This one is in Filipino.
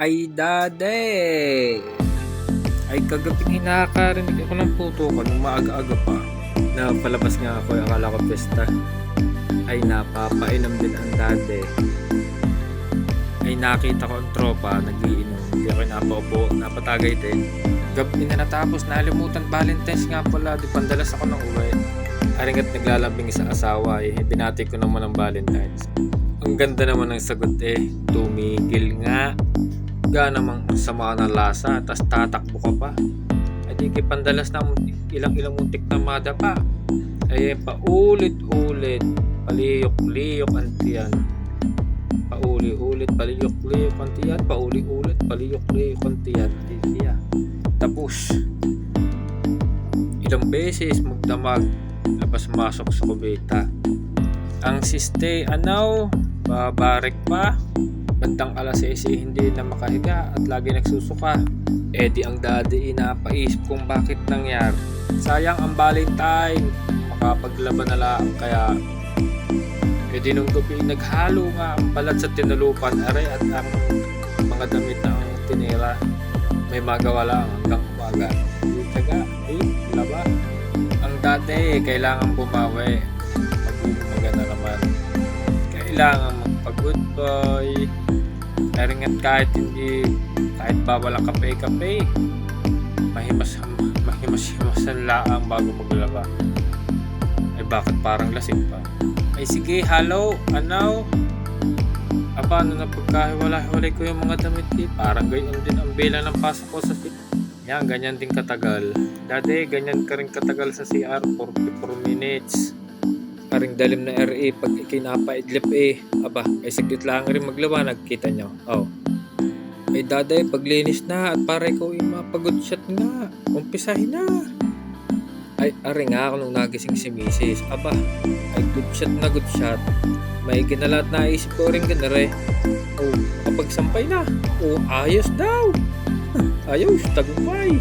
Ay dade! Ay kagabi nakakarinig ako ng puto ko nung maaga-aga pa. Na palabas nga ako, akala ko pesta. Ay napapainom din ang dade. Ay nakita ko ang tropa, nagiinom. Hindi ako napaupo, napatagay din. Gabi na natapos, nalimutan Valentine's nga pala. Di pandalas ako ng uwi. Aring at naglalambing sa asawa eh, binati ko naman ng Valentine's. Ang ganda naman ng sagot eh, tumigil nga. Ga namang ang sama ng lasa, tas tatakbo ka pa. Ay di kay pandalas na muntik- ilang-ilang muntik na madapa. Ay paulit-ulit, paliyok-liyok ang tiyan. Pauli-ulit, paliyok-liyok ang tiyan, pauli-ulit, paliyok-liyok ang tiyan. Ay siya. Tapos, ilang beses magdamag, labas-masok sa kubeta. Ang siste, ano, babarik pa. Bandang alas 6 eh, hindi na makahiga at lagi nagsusuka. Eh di ang daddy inapaisip kung bakit nangyari. Sayang ang Valentine, makapaglaban na lang kaya eh di nung gabi naghalo nga ang balat sa tinulupan aray at ang mga damit ang tinira. May magawa lang hanggang umaga. Taga, eh, laba. Ang dati kailangan bumawi. Mag-uumaga na naman. Kailangan magpag-goodbye. Naringat kahit hindi, kahit bawal ang kape-kape. Mahimas, mahimas-himasan laang bago maglaba. Ay bakit parang lasing pa? Ay sige, hello, ano? Ah, paano na pagkahiwalay-hiwalay ko yung mga damit eh? Parang ganyan din ang bilang ng pasok ko sa CR. Yan, ganyan din katagal. Dati, ganyan ka rin katagal sa CR, 44 minutes. Paring dalim na RA pag ikinapaidlip eh. Aba, ay saglit lang rin maglawa, nagkita nyo. Oh. Ay daday, paglinis na at para ikaw yung mapagod shot nga. Umpisahin na. Ay, ari nga ako nung nagising si Mrs. Aba, ay good shot na good shot. May ginalat na isip ko rin ganare. Oh, kapag sampay na. Oh, ayos daw. Ayos, tagumpay.